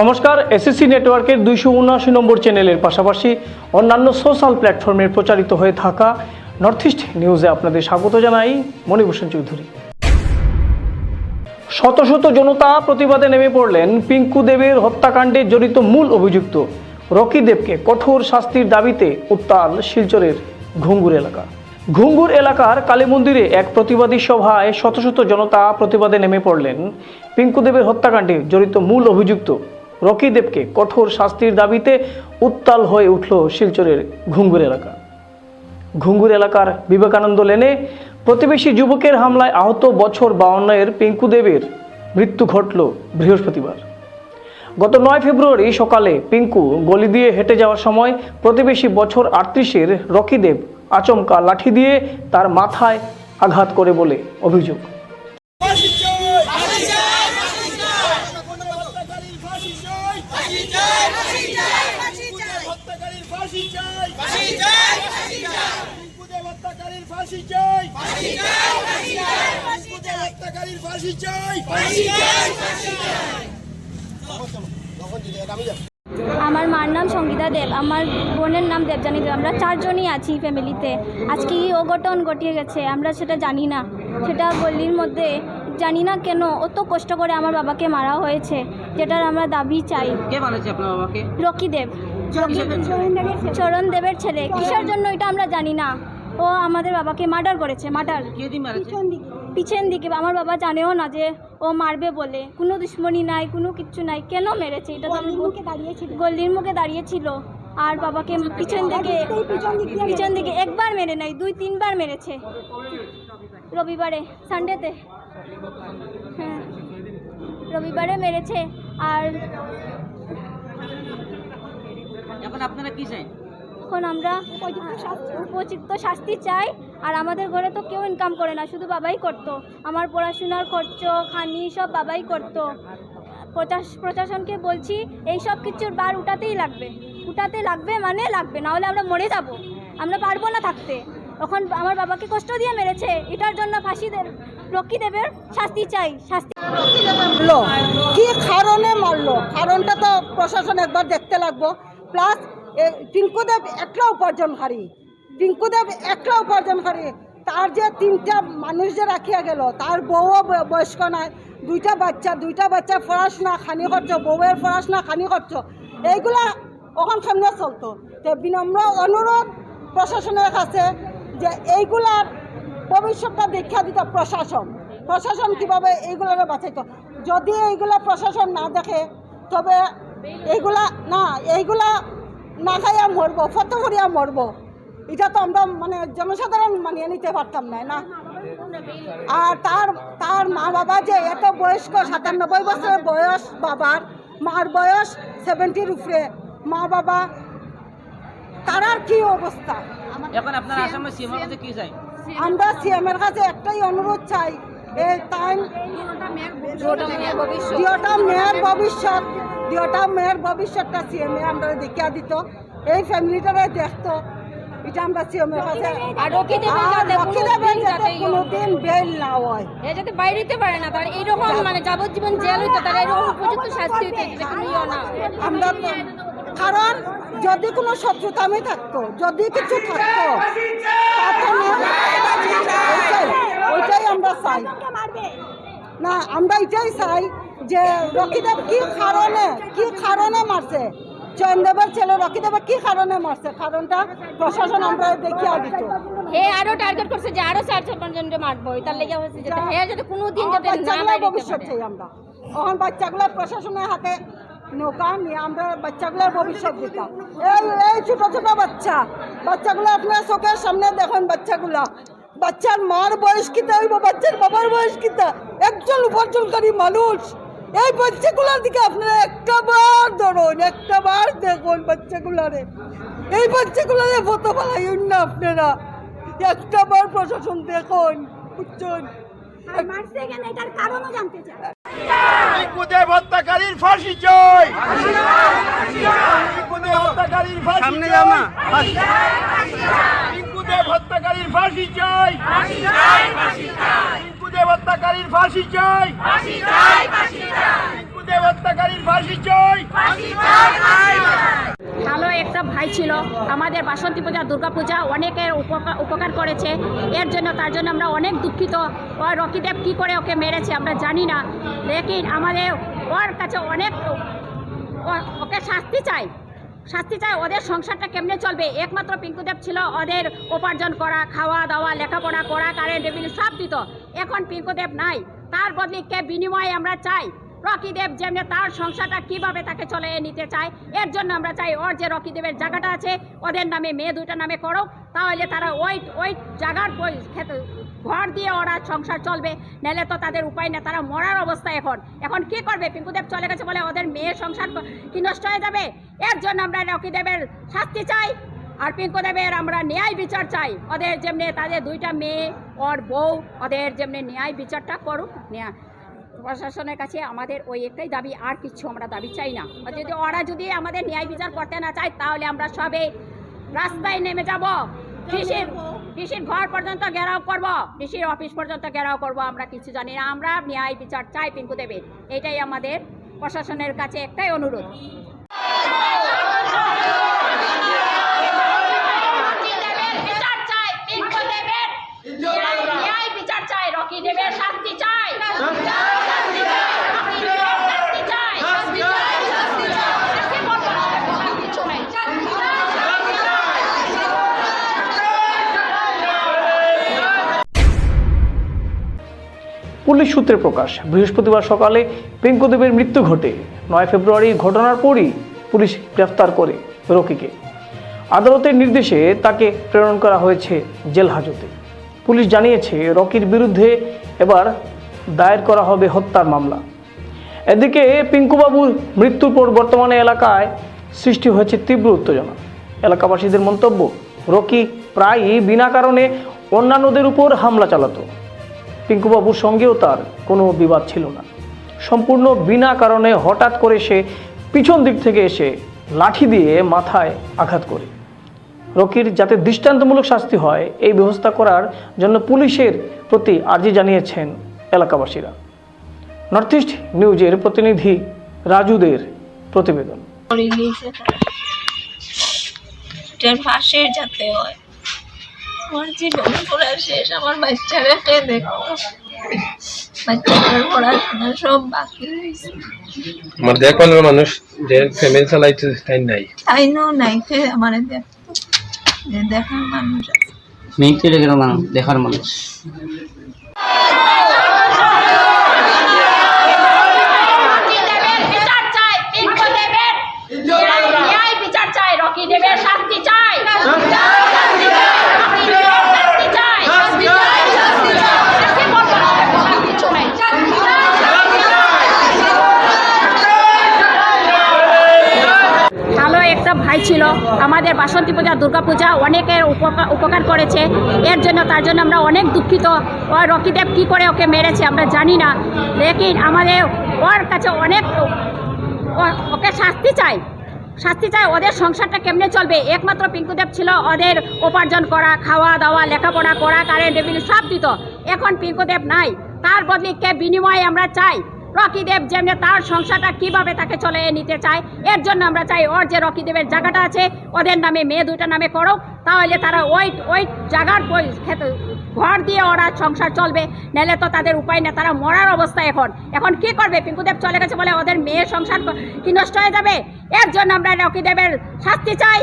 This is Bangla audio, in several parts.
নমস্কার এসএসসি নেটওয়ার্কের দুইশো উনআশি নম্বর চ্যানেলের পাশাপাশি অন্যান্য সোশ্যাল প্ল্যাটফর্মে প্রচারিত হয়ে থাকা নর্থ ইস্ট নিউজে আপনাদের স্বাগত জানাই মণিভূষণ চৌধুরী। শত শত জনতা প্রতিবাদে নেমে পড়লেন পিঙ্কু দেবের হত্যাকাণ্ডে জড়িত মূল অভিযুক্ত রকি দেবকে কঠোর শাস্তির দাবিতে উত্তাল শিলচরের ঘুঙ্গুর এলাকা। ঘুঙ্গুর এলাকার কালী মন্দিরে এক প্রতিবাদী সভায় শত শত জনতা প্রতিবাদে নেমে পড়লেন পিঙ্কু দেবের হত্যাকাণ্ডে জড়িত মূল অভিযুক্ত রকি দেবকে কঠোর শাস্তির দাবিতে উত্তাল হয়ে উঠল শিলচরের ঘুঙ্গুর এলাকা। ঘুঙ্গুর এলাকার বিবেকানন্দ লেনে প্রতিবেশী যুবকের হামলায় আহত বছর বাউন্নের পিঙ্কু দেবের মৃত্যু ঘটল বৃহস্পতিবার। গত নয় ফেব্রুয়ারি সকালে পিঙ্কু গলি দিয়ে হেঁটে যাওয়ার সময় প্রতিবেশী বছর আটত্রিশের রকিদেব আচমকা লাঠি দিয়ে তার মাথায় আঘাত করে বলে অভিযোগ ফাঁসি চাই ফাঁসি চাই ফাঁসি চাই হত্যাকারীর ফাঁসি চাই ফাঁসি চাই ফাঁসি চাই ফাঁসি চাই হত্যাকারীর ফাঁসি চাই ফাঁসি চাই ফাঁসি চাই পিঙ্কুদের হত্যাকারীর ফাঁসি চাই। ফাঁসি চাই ফাঁসি চাই। হত্যাকারীর ফাঁসি চাই। ফাঁসি চাই ফাঁসি চাই। আমার মার নাম সঙ্গীতা দেব আমার বোনের নাম দেবজানী দেব আমরা চারজনই আছি ফ্যামিলিতে। আজকে এই অঘটন ঘটিয়ে গেছে আমরা সেটা জানি না। সেটা গলির মধ্যে জানি না কেন অত কষ্ট করে আমার বাবাকে মারা হয়েছে যেটার আমরা দাবি চাই। কে বানাচ্ছে আপনার বাবাকে? রকি দেব। চরণ দেবের ছেলে। কিসের জন্য এটা আমরা জানি না। ও আমাদের বাবাকে মার্ডার করেছে মার্ডার পিছন দিকে। আমার বাবা জানেও না যে ও মারবে বলে। কোনো দুশ্মনী নাই কোনো কিচ্ছু নাই। কেন মেরেছে? এটা তো আমি গল্লির মুখে দাঁড়িয়েছিল। আর বাবাকে পিছন দিকে পিছন দিকে একবার মেরে নাই দুই তিনবার মেরেছে। রবিবারে সানডেতে হ্যাঁ। রবিবারে মেরেছে। আর এখন আপনারা কি চাই? এখন আমরা উপযুক্ত শাস্তি চাই, আর আমাদের ঘরে তো কেউ ইনকাম করে না, শুধু বাবাই করতো। আমার পড়াশোনার খরচ, খানি সব বাবাই করতো। প্রশাস- প্রশাসনকে বলছি, এই সব কিছুর বার উঠাতেই লাগবে। উঠাতে লাগবে মানে লাগবে, না হলে আমরা মরে যাব। আমরা পারব না থাকতে। তখন আমার বাবাকে কষ্ট দিয়ে মেরেছে, এটার জন্য ফাঁসি দেব রকি দেবের শাস্তি চাই, শাস্তি কি কারণে মারলো? কারণটা তো প্রশাসন একবার দেখতে লাগবো। প্লাস টিঙ্কুদেব একলা উপার্জনকারী টিঙ্কুদেব একলা উপার্জনকারী তার যে তিনটা মানুষ যে রাখিয়া গেল, তার বউও বয়স্ক নাই। দুইটা বাচ্চা দুইটা বাচ্চা পড়াশোনা খানি খরচ, বউয়ের পড়াশোনা খানি খরচ। এইগুলা ওখান সামনে চলতো। তো বিনম্র অনুরোধ প্রশাসনের কাছে যে এইগুলার ভবিষ্যৎটা দেখা দিত প্রশাসন। প্রশাসন কীভাবে এইগুলোরে বাঁচাইতো? যদি এইগুলা প্রশাসন না দেখে, তবে এইগুলা, না, এইগুলা না খাইয়া মরবো ফত করিয়া মরবো। এটা তো আমরা মানে জনসাধারণ মানিয়ে নিতে পারতাম না না? আর তার তার মা বাবা যে এত বয়স্ক সাতানব্বই বছরের বয়স বাবার মার বয়স সেভেন্টির উপরে। মা বাবা তারার কি অবস্থা? এখন আপনারা কাছে কি চাই? আমরা সিএমের কাছে একটাই অনুরোধ চাই এই টাইম দুটা মেয়ের ভবিষ্যৎ। দুটা মেয়ের ভবিষ্যৎটা সিএমএ আমরা দেখিয়া দিত। এই ফ্যামিলিটারে দেখতো। এটা আমরা কাছে আর রকি যাতে রকি যাতে ইয়ে- কোনোদিন বেল না হয়। এ যাতে বাইরে হইতে পারে না তার এইরকম মানে যাবজ্জীবন জেল হইতো তার এরকম উপযুক্ত শাস্তি হইতো যেটা কোনো ইয়ে না। আমরা তো কারণ যদি কোনো শত্রুতামি থাকতো যদি কিছু থাকতো ওইটাই আমরা চাই। না আমরা এটাই চাই যে রকিদেব কি কারণে কি কারণে মারছে? চয়নদেবের ছেলে রকিদেব কি কারণে মারছে? কারণটা প্রশাসন আমরা দেখিয়া দিত হে আরও টার্গেট করছে যে আরও চার চার পাঁচজন মারবো তার লেগে হচ্ছে যে হে যাতে কোনো দিন যাতে না ভবিষ্যৎ চাই আমরা। এখন বাচ্চাগুলো প্রশাসনের হাতে নৌকা নিয়ে আমরা বাচ্চাগুলোর ভবিষ্যৎ দিতাম। এই এই ছোট ছোট বাচ্চা। বাচ্চাগুলো আপনার চোখের সামনে দেখুন বাচ্চাগুলা। বাচ্চার মার বয়স কিতা হইব? বাচ্চার বাবার বয়স কিতা? একজন উপার্জনকারী মানুষ। এই বাচ্চাগুলোর দিকে আপনারা একটা বার ধরুন একটা বার দেখুন বাচ্চাগুলারে। এই বাচ্চাগুলারে ফটো ফেলাইন না আপনারা। একটা বার প্রশাসন দেখুন বুঝছেন? মারছে কেন? এটার কারণও জানতে চাই। পিঙ্কুদেব হত্যাকারীর ফাঁসি চাই। পিঙ্কুদেব সামনে যাও না হত্যাকারীর ফাঁসি চাই। হত্যাকারীর ফাঁসি চাই। হত্যাকারীর ফাঁসি ফাঁসি চাই। ভালো একটা ভাই ছিল। আমাদের বাসন্তী পূজা দুর্গাপূজা অনেকের উপকার উপকার করেছে। এর জন্য তার জন্য আমরা অনেক দুঃখিত। ওর রকিদেব কী করে ওকে মেরেছে আমরা জানি না। লেকিন আমাদের ওর কাছে অনেক ও- ওকে শাস্তি চাই। শাস্তি চাই ওদের সংসারটা কেমনে চলবে? একমাত্র পিঙ্কুদেব ছিল ওদের উপার্জন করা, খাওয়া দাওয়া, লেখাপড়া করা কারেন্ট বিল সব দিত। এখন পিঙ্কুদেব নাই। তার বদলে কে বিনিময়ে আমরা চাই? রকিদেব যেমনি তার সংসারটা কীভাবে তাকে চলে নিতে চায়, এর জন্য আমরা চাই ওর যে রকিদেবের জায়গাটা আছে, ওদের নামে মেয়ে দুইটা নামে করো তাহলে তারা ওই ওই জায়গার ঘর দিয়ে ওরা সংসার চলবে নাহলে তো তাদের উপায় নেই। তারা মরার অবস্থা এখন। এখন কি করবে? পিঙ্কুদেব চলে গেছে বলে ওদের মেয়ের সংসার ক- নষ্ট হয়ে যাবে? এর জন্য আমরা রকিদেবের শাস্তি চাই। আর পিঙ্কুদেবের আমরা ন্যায় বিচার চাই। ওদের যেমনি তাদের দুইটা মেয়ে ওর বউ ওদের যেমনি ন্যায় বিচারটা করুক। ন্যায় প্রশাসনের কাছে আমাদের ওই একটাই দাবি আর কিছু আমরা দাবি চাই না। যদি ওরা যদি আমাদের ন্যায় বিচার করতে না চায় তাহলে আমরা সবে রাস্তায় নেমে যাব। কৃষির কৃষির ঘর পর্যন্ত ঘেরাও করব কৃষির অফিস পর্যন্ত ঘেরাও করব, আমরা কিছু জানি না। আমরা ন্যায় বিচার চাই পিঙ্কু দেবের। এটাই আমাদের প্রশাসনের কাছে একটাই অনুরোধ বিচার চাই পিঙ্কু দেবের ন্যায় বিচার চাই রকি দেবের শাস্তি চাই শাস্তি চাই রকি দেবের শাস্তি চাই শাস্তি চাই শাস্তি চাই শাস্তি বলব না, আর কিছু নাই পুলিশ সূত্রে প্রকাশ, বৃহস্পতিবার সকালে পিঙ্কুদেবের মৃত্যু ঘটে। নয় ফেব্রুয়ারি ঘটনার পরই পুলিশ গ্রেফতার করে রকিকে। আদালতের নির্দেশে তাকে প্রেরণ করা হয়েছে জেল হাজতে। পুলিশ জানিয়েছে, রকির বিরুদ্ধে এবার দায়ের করা হবে হত্যার মামলা। এদিকে পিঙ্কুবাবুর মৃত্যুর পর বর্তমানে এলাকায় সৃষ্টি হয়েছে তীব্র উত্তেজনা। এলাকাবাসীদের মন্তব্য, রকি প্রায়ই বিনা কারণে অন্যান্যদের উপর হামলা চালাতো। পিঙ্কুবাবুর সঙ্গেও তার কোনো বিবাদ ছিল না। সম্পূর্ণ বিনা কারণে হঠাৎ করে সে পিছন দিক থেকে এসে লাঠি দিয়ে মাথায় আঘাত করে। রকির যাতে দৃষ্টান্তমূলক শাস্তি হয়, এই ব্যবস্থা করার জন্য পুলিশের প্রতি আর্জি জানিয়েছেন এলাকাবাসীরা। নর্থ ইস্ট নিউজের প্রতিনিধি রাজুদের প্রতিবেদন। যাতে হয়। আমার জীবন পুরা শেষ আমার বাচ্চারা কে দেখতো বাচ্চাটার পড়াশোনা সব বাকি রয়েছে। আমার দেখভালের মানুষ যে ফ্যামিলি চালাইতে তাই নাই। তাই নো নাই কে আমার দেখতো যে দেখার মানুষ। লেগে মানুষ দেখার মানুষ। বিচার চাই রকি দেবের শাস্তি চাই শাস্তি চাই শাস্তি চাই শাস্তি বলব না, আর কিছু নাই ভালো একটা ভাই ছিল। আমাদের বাসন্তী পূজা, দুর্গা পূজা অনেকের উপকার করেছে। এর জন্য, তার জন্য আমরা অনেক দুঃখিত। ওই রকিদেব কী করে ওকে মেরেছে আমরা জানি না। লেকিন আমাদের ওর কাছে অনেক ও- ওকে শাস্তি চাই। শাস্তি চাই ওদের সংসারটা কেমনে চলবে? একমাত্র পিঙ্কুদেব ছিল ওদের উপার্জন করা, খাওয়া, দাওয়া, লেখাপড়া করা কারেন্ট বিল সব দিত। এখন পিঙ্কুদেব নাই। তার বদলে কে বিনিময়ে আমরা চাই? রকিদেব যেমনি তার সংসারটা কীভাবে তাকে চলে নিতে চায়, এর জন্য আমরা চাই ওর যে রকিদেবের জায়গাটা আছে, ওদের নামে মেয়ে দুইটা নামে করো তাহলে তারা ওই ওই জায়গার ঘর দিয়ে ওরা সংসার চলবে, নাহলে তো তাদের উপায় নেই, তারা মরার অবস্থা এখন। এখন কি করবে? পিঙ্কুদেব চলে গেছে বলে ওদের মেয়ে সংসার কি নষ্ট হয়ে যাবে? এর জন্য আমরা রকিদেবের শাস্তি চাই,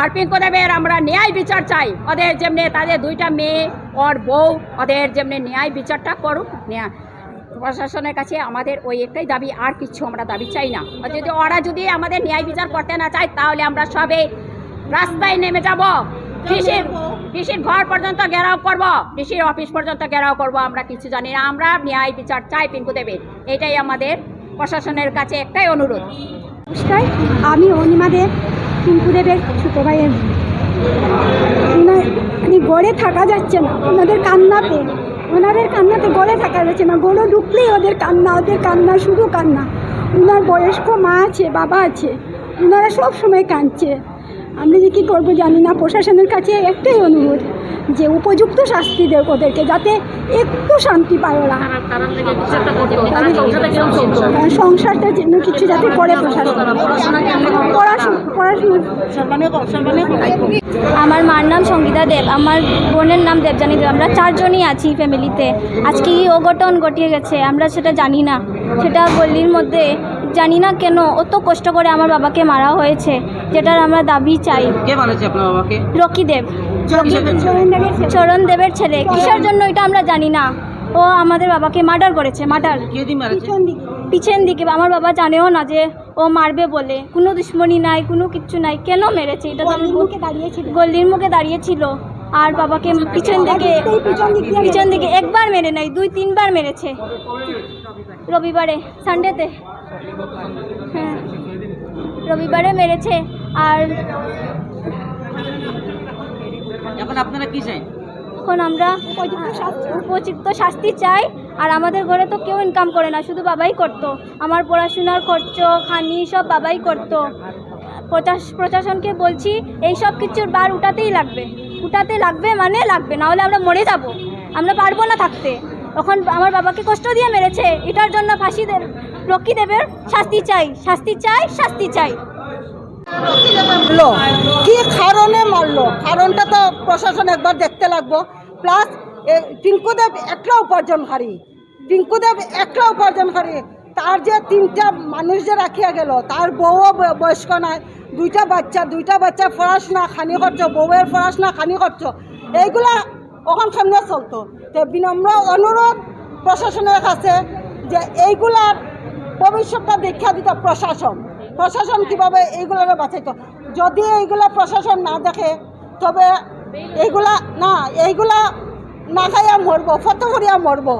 আর পিঙ্কুদেবের আমরা ন্যায় বিচার চাই। ওদের যেমনি তাদের দুইটা মেয়ে, ওর বউ, ওদের যেমনি ন্যায় বিচারটা করুক, ন্যায় প্রশাসনের কাছে আমাদের ওই একটাই দাবি, আর কিছু আমরা দাবি চাই না। যদি ওরা যদি আমাদের ন্যায় বিচার করতে না চায়, তাহলে আমরা সবে রাস্তায় নেমে যাব। কৃষির কৃষির ঘর পর্যন্ত ঘেরাও করব কৃষির অফিস পর্যন্ত ঘেরাও করব, আমরা কিছু জানি না। আমরা ন্যায় বিচার চাই পিঙ্কু দেবের এটাই আমাদের প্রশাসনের কাছে একটাই অনুরোধ। নমস্কার, আমি অনিমাদের টিঙ্কুদেবের ছোটো ভাইয়ের মেয়ে। ওনার মানে গড়ে থাকা যাচ্ছে না। ওনাদের কান্নাতে ওনাদের কান্নাতে গড়ে থাকা যাচ্ছে না গড়ে ঢুকলেই ওদের কান্না ওদের কান্না শুধু কান্না। ওনার বয়স্ক মা আছে বাবা আছে ওনারা সব সময় কাঁদছে। আমি যে কী করব জানি না প্রশাসনের কাছে একটাই অনুরোধ যে উপযুক্ত শাস্তি দেয় ওদেরকে যাতে একটু শান্তি পায় ওরা। সংসারটা যেন কিছু যাতে করে প্রশাসন। পড়াশোনা পড়াশোনা আমার নাম সঙ্গীতা দেব আমার বোনের নাম দেবজানি দেব আমরা চারজনই আছি ফ্যামিলিতে। আজকে এই অঘটন ঘটিয়ে গেছে আমরা সেটা জানি না। সেটা গল্লির মধ্যে জানি না কেন অত কষ্ট করে আমার বাবাকে মারা হয়েছে যেটার আমরা দাবি চাই। কে মারেছে আপনার বাবাকে? রকি দেব। চরণ দেবের ছেলে। কিসের জন্য এটা আমরা জানি না। ও আমাদের বাবাকে মার্ডার করেছে মার্ডার পিছন দিকে। আমার বাবা জানেও না যে ও মারবে বলে। কোনো দুশ্মনী নাই কোনো কিচ্ছু নাই। কেন মেরেছে? এটা তো আমি দাঁড়িয়েছিল। গল্লির মুখে দাঁড়িয়েছিল। আর বাবাকে পিছন দিকে। পিছন দিকে একবার মেরে নাই দুই তিনবার মেরেছে। রবিবারে সানডেতে হ্যাঁ। রবিবারে মেরেছে। আর এখন আপনারা কি চাই এখন আমরা উপযুক্ত শাস্তি চাই, আর আমাদের ঘরে তো কেউ ইনকাম করে না, শুধু বাবাই করতো। আমার পড়াশোনার খরচ, খানি সব বাবাই করতো। প্রশাস- প্রশাসনকে বলছি, এই সব কিছুর বার উঠাতেই লাগবে। উঠাতে লাগবে মানে লাগবে, না হলে আমরা মরে যাব। আমরা পারব না থাকতে। তখন আমার বাবাকে কষ্ট দিয়ে মেরেছে, এটার জন্য ফাঁসি দেব রকি দেবের শাস্তি চাই শাস্তি চাই শাস্তি চাই। মারলো। কি কারণে মারলো? কারণটা তো প্রশাসন একবার দেখতে লাগবো। প্লাস টিঙ্কুদেব একলা উপার্জনকারী টিঙ্কুদেব একলা উপার্জনকারী তার যে তিনটা মানুষ যে রাখিয়া গেল, তার বউও বয়স্ক নাই। দুইটা বাচ্চা দুইটা বাচ্চা পড়াশোনা খানি খরচ। বউয়ের পড়াশোনা খানি খরচ। এইগুলা ওখান সামনে চলতো। তো বিনম্র অনুরোধ প্রশাসনের কাছে যে এইগুলার ভবিষ্যৎটা দীক্ষা দিত প্রশাসন। প্রশাসন কীভাবে এইগুলোরে বাঁচাইত? যদি এইগুলা প্রশাসন না দেখে তবে এইগুলা না এইগুলা না খাইয়া মরবো ফত করিয়া মরবো।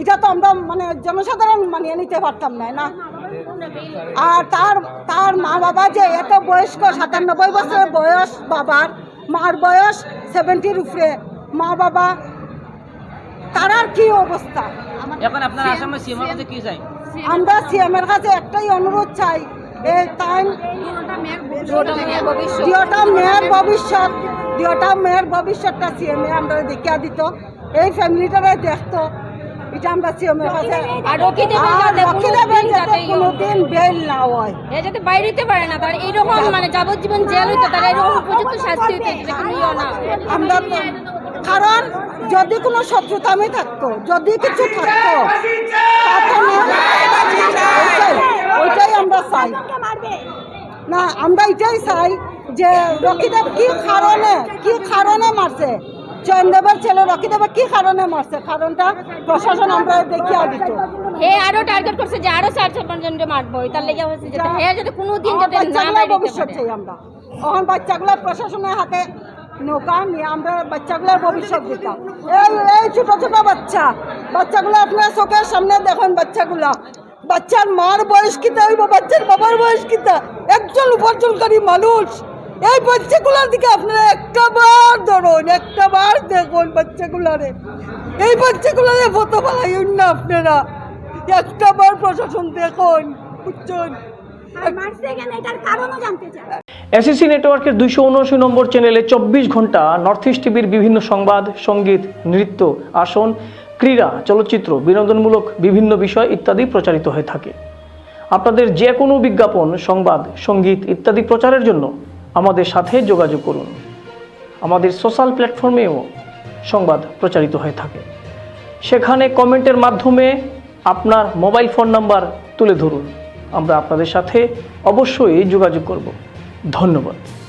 এটা তো আমরা মানে জনসাধারণ মানিয়ে নিতে পারতাম না না? আর তার তার মা বাবা যে এত বয়স্ক সাতানব্বই বছরের বয়স বাবার মার বয়স সেভেন্টির উপরে মা বাবা তারার কি অবস্থা? এখন আপনারা আসামে সিএমের কাছে কি চাই আমরা সিএমের কাছে একটাই অনুরোধ চাই এই টাইম দুটা মেয়ের ভবিষ্যৎ। দুটা মেয়ের ভবিষ্যৎটা সিএমএ আমরা দেখিয়া দিত। এই ফ্যামিলিটারে দেখতো। এটা আমরা সিএমের কাছে আর রকি আর যাতে কোনোদিন ইয়ে বেল না হয়। এ যাতে বাইরে হতে পারে না তার এইরকম মানে যাবজ্জীবন জেল হইতো তার এরকম উপযুক্ত শাস্তি হইতো যেটা ইয়ে না। আমরা তো কারণ যদি কোনো শত্রুতামি থাকতো যদি কিছু থাকতো তাহলে ওইটাই ওইটাই আমরা চাই। না আমরা এটাই চাই যে রকিদেব কি কারণে কি কারণে মারছে? চয়নদেবের ছেলে রকিদেব কি কারণে মারছে? কারণটা প্রশাসন আমরা দেখিয়া দিত। হে আরও টার্গেট করছে যে আরও চার মারবো তার লেগে হচ্ছে যে হে যাতে কোনো দিন যাতে না ভবিষ্যৎ চাই আমরা। এখন বাচ্চাগুলো প্রশাসনের হাতে নৌকা নিয়ে আমরা বাচ্চাগুলোর ভবিষ্যৎ দিতাম। এই এই ছোট ছোট বাচ্চা। বাচ্চাগুলো আপনার চোখের সামনে দেখুন বাচ্চাগুলা। বাচ্চার মার বয়স কিতা হইব? বাচ্চার বাবার বয়স কিতা একজন উপার্জনকারী মানুষ। এই বাচ্চাগুলোর দিকে আপনারা একটা বার ধরুন একটা বার দেখুন বাচ্চাগুলারে। এই বাচ্চাগুলারে ফটো পালাইন না আপনারা। একটা বার প্রশাসন দেখুন বুঝছেন? এসিসি নেটওয়ার্কের দুইশো উনআশি নম্বর চ্যানেলে চব্বিশ ঘণ্টা নর্থ ইস্ট টিভির বিভিন্ন সংবাদ সংগীত নৃত্য আসন ক্রীড়া, চলচ্চিত্র, বিনোদনমূলক বিভিন্ন বিষয় ইত্যাদি প্রচারিত হয়ে থাকে। আপনাদের যে কোনো বিজ্ঞাপন, সংবাদ, সংগীত ইত্যাদি প্রচারের জন্য আমাদের সাথে যোগাযোগ করুন। আমাদের সোশ্যাল প্ল্যাটফর্মেও সংবাদ প্রচারিত হয়ে থাকে। সেখানে কমেন্টের মাধ্যমে আপনার মোবাইল ফোন নাম্বার তুলে ধরুন। আমরা আপনাদের সাথে অবশ্যই যোগাযোগ করব। ধন্যবাদ।